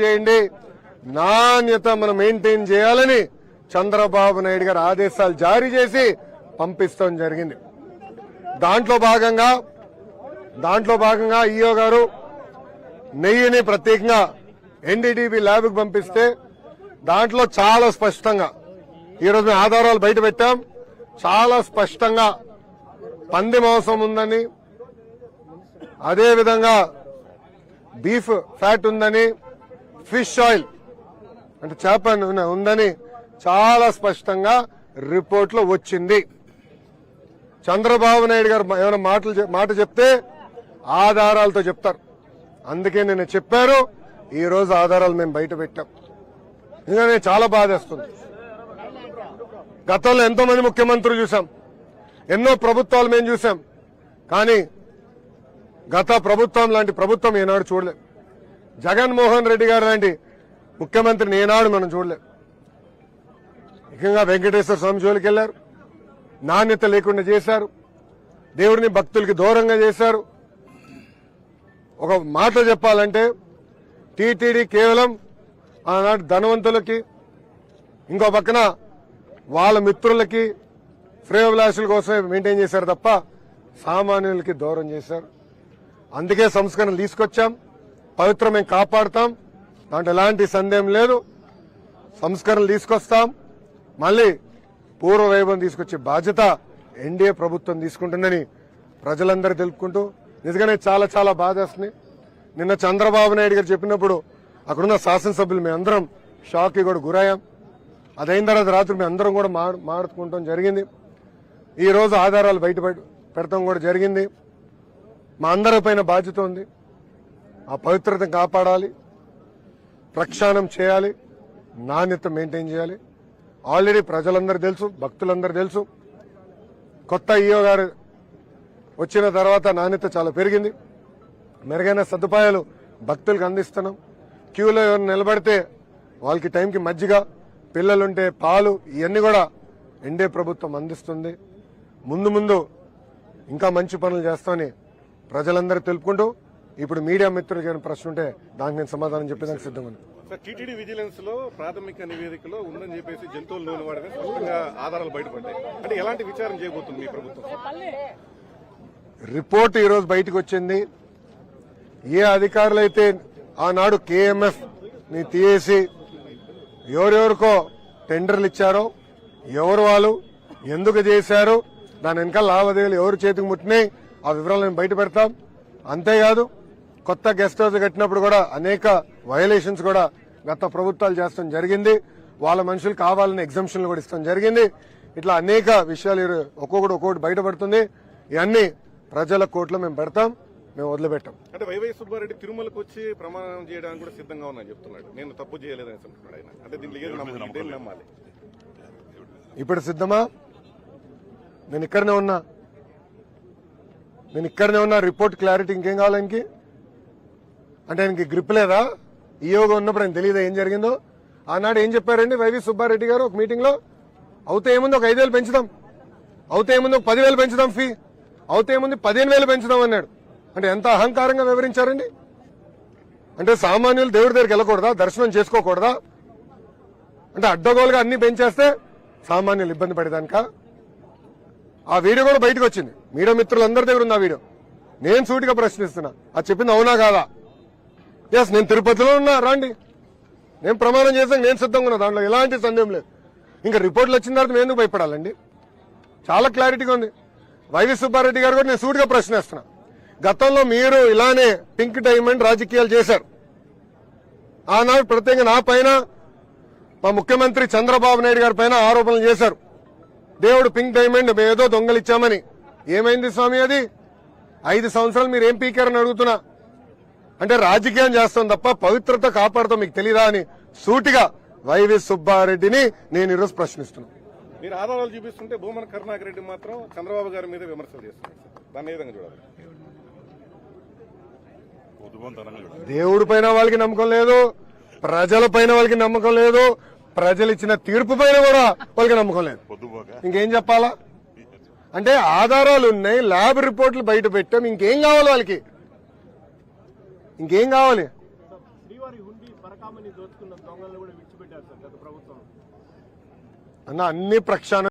చేయండి. నాణ్యత మనం మెయింటైన్ చేయాలని చంద్రబాబు నాయుడు గారు ఆదేశాలు జారీ చేసి పంపిస్తాం జరిగింది. దాంట్లో భాగంగా దాంట్లో భాగంగా ఈఓ గారు నెయ్యిని ప్రత్యేకంగా ఎన్డీడీబీ ల్యాబ్కి పంపిస్తే దాంట్లో చాలా స్పష్టంగా ఈరోజు మేము ఆధారాలు బయట పెట్టాం. చాలా స్పష్టంగా పంది మాంసం ఉందని అదేవిధంగా బీఫ్ ఫ్యాట్ ఉందని ఫిష్ ఆయిల్. అంటే చేప నూనె ఉందని చాలా స్పష్టంగా రిపోర్ట్లో వచ్చింది. చంద్రబాబు నాయుడు గారు ఏమైనా మాటలు మాట చెప్తే ఆధారాలతో చెప్తారు. అందుకే నేను చెప్పారు ఈ రోజు ఆధారాలు మేము బయట పెట్టాం. ఎందుకంటే చాలా బాధేస్తుంది. గతంలో ఎంతో మంది ముఖ్యమంత్రులు చూసాం. ఎన్నో ప్రభుత్వాలు మేము చూసాం. కానీ గత ప్రభుత్వం లాంటి ప్రభుత్వం ఈనాడు చూడలేదు. జగన్మోహన్ రెడ్డి గారు లాంటి ముఖ్యమంత్రిని ఏనాడు మనం చూడలేదు ముఖ్యంగా వెంకటేశ్వర స్వామి జోలికి వెళ్ళారు నాణ్యత లేకుండా చేశారు. దేవుడిని భక్తులకి దూరంగా చేశారు. ఒక మాట చెప్పాలంటే టీటీడీ కేవలం ఆనాటి ధనవంతులకి ఇంకో పక్కన వాళ్ళ మిత్రులకి శ్రేయోభిలాషుల కోసమే మెయింటైన్ చేశారు తప్ప సామాన్యులకి దూరం చేశారు. అందుకే సంస్కరణ తీసుకొచ్చాం. పవిత్రం మేము కాపాడుతాం. దాంట్లో ఎలాంటి సందేహం లేదు. సంస్కరణలు తీసుకొస్తాం. మళ్ళీ పూర్వ వైభవం తీసుకొచ్చే బాధ్యత ఎన్డీఏ ప్రభుత్వం తీసుకుంటుందని ప్రజలందరూ తెలుపుకుంటూ నిజంగానే చాలా చాలా బాధేస్తుంది నిన్న చంద్రబాబు నాయుడు గారు చెప్పినప్పుడు అక్కడున్న శాసనసభ్యులు మేమందరం షాక్కి కూడా గురయ్యాం. అదైన తర్వాత రాత్రి మేము అందరం కూడా మా మాట్లాడుకుంటాం జరిగింది. ఈరోజు ఆధారాలు బయట పెడతాం కూడా జరిగింది. మా అందరి పైన బాధ్యత ఉంది. ఆ పవిత్రతను కాపాడాలి. ప్రక్షాళన చేయాలి. నాణ్యత మెయింటైన్ చేయాలి. ఆల్రెడీ ప్రజలందరూ తెలుసు భక్తులందరూ తెలుసు. కొత్త ఈఓ గారు వచ్చిన తర్వాత నాణ్యత చాలా పెరిగింది. మెరుగైన సదుపాయాలు భక్తులకు అందిస్తున్నాం. క్యూలో ఎవరు నిలబడితే వాళ్ళకి టైంకి మజ్జిగ పిల్లలుంటే పాలు ఇవన్నీ కూడా ఎన్డీఏ ప్రభుత్వం అందిస్తుంది. ముందు ముందు ఇంకా మంచి పనులు చేస్తామని ప్రజలందరూ తెలుపుకుంటూ ఇప్పుడు మీడియా మిత్రులకు ఏమైనా ప్రశ్న ఉంటే దానికి నేను సమాధానం చెప్పేదానికి సిద్ధంగా టీటీడీ విజిలెన్స్లో ప్రాథమిక నివేదికలో ఉందని చెప్పేసి జంతువుల నూనె వాడని స్పష్టంగా ఆధారాలు బయటపడ్డాయి. అంటే ఎలాంటి విచారణ చేయబోతుంది మీ ప్రభుత్వం? రిపోర్ట్ ఈరోజు బయటకు వచ్చింది. ఏ అధికారులు అయితే ఆనాడు కేఎంఎఫ్ని తీసేసి ఎవరెవరికో టెండర్లు ఇచ్చారో ఎవరు వాళ్ళు ఎందుకు చేశారు దాని వెనకాల లావాదేవీలు ఎవరు చేతికి ముట్టినాయి ఆ వివరాలు నేను బయట పెడతాం. అంతేకాదు కొత్త గెస్ట్ హౌస్ కట్టినప్పుడు కూడా అనేక వయలేషన్స్ కూడా గత ప్రభుత్వాలు చేస్తాం జరిగింది. వాళ్ళ మనుషులు కావాలని ఎగ్జామ్షన్లు కూడా ఇస్తాం జరిగింది. ఇట్లా అనేక విషయాలు ఒక్కొక్కటి ఒక్కొక్కటి బయటపడుతుంది. ఇవన్నీ ప్రజల కోర్టులో మేము పెడతాం మేము వదిలిపెట్టాం. అంటే వైవై సుబ్బారెడ్డి తిరుమలకు వచ్చి ప్రమాణం చేయడానికి కూడా సిద్ధంగా ఉన్నా చెప్తున్నాడు. నేను తప్పు చేయలేదని అంటున్నాడు ఆయన. అంటే నమ్మాలి? ఇప్పుడు సిద్ధమా? నేను ఇక్కడనే ఉన్నా. నేను ఇక్కడనే ఉన్నా రిపోర్ట్ క్లారిటీ ఇంకేం కావాలి ఆయనకి? అంటే ఆయనకి గ్రిప్ లేదా? ఈయోగా ఉన్నప్పుడు ఆయన తెలియదా ఏం జరిగిందో? ఆనాడు ఏం చెప్పారండి వైవి సుబ్బారెడ్డి గారు ఒక మీటింగ్లో? అవుతే ఏముంది ఒక ఐదు పెంచుదాం. అవుతే ఏముంది ఒక పదివేలు పెంచుదాం ఫీ అవుతే ఏముంది పదిహేను వేలు పెంచుదాం అన్నాడు. అంటే ఎంత అహంకారంగా వివరించారండి? అంటే సామాన్యులు దేవుడి దగ్గరికి వెళ్ళకూడదా? దర్శనం చేసుకోకూడదా? అంటే అడ్డగోలుగా అన్ని పెంచేస్తే సామాన్యులు ఇబ్బంది పడేదానిక? ఆ వీడియో కూడా బయటకు వచ్చింది. మీడియా మిత్రులందరి దగ్గర ఉంది ఆ వీడియో. నేను సూటిగా ప్రశ్నిస్తున్నా. అది చెప్పింది అవునా కాదా? ఎస్ నేను తిరుపతిలో ఉన్నా రాండి. నేను ప్రమాణం చేసాను నేను సిద్ధంగా ఉన్నా దాంట్లో ఎలాంటి సందేహం లేదు. ఇంకా రిపోర్ట్లు వచ్చిన తర్వాత మేము ఎందుకు భయపడాలండి? చాలా క్లారిటీగా ఉంది. వైవి సుబ్బారెడ్డి గారు కూడా నేను సూటిగా ప్రశ్నిస్తున్నా. గతంలో మీరు ఇలానే పింక్ డైమండ్ రాజకీయాలు చేశారు. ఆనాడు ప్రత్యేకంగా నా పైన మా ముఖ్యమంత్రి చంద్రబాబు నాయుడు గారి పైన ఆరోపణలు చేశారు. దేవుడు పింక్ డైమండ్ ఏదో దొంగలిచ్చామని. ఏమైంది స్వామి అది? ఐదు సంవత్సరాలు మీరు ఏం పీకారని అడుగుతున్నా? అంటే రాజకీయం చేస్తాం తప్ప పవిత్రత కాపాడుతాం మీకు తెలీదా అని సూటిగా వైవి సుబ్బారెడ్డిని నేను ఈరోజు ప్రశ్నిస్తున్నాను మీరు ఆధారాలు చూపిస్తుంటే భూమన కరుణాకర్ రెడ్డి మాత్రం చంద్రబాబు గారి మీద విమర్శలు చేస్తున్నారు సార్. దాన్ని ఏ విధంగా చూడాలి? దేవుడి పైన వాళ్ళకి నమ్మకం లేదు ప్రజల పైన వాళ్ళకి నమ్మకం లేదు ప్రజలు ఇచ్చిన తీర్పు పైన కూడా వాళ్ళకి నమ్మకం లేదు. ఇంకేం చెప్పాలా? అంటే ఆధారాలు ఉన్నాయి ల్యాబ్ రిపోర్ట్లు బయట పెట్టాం ఇంకేం కావాలి వాళ్ళకి? గత ప్రభుత్వం. అన్న అన్ని ప్రక్షాళన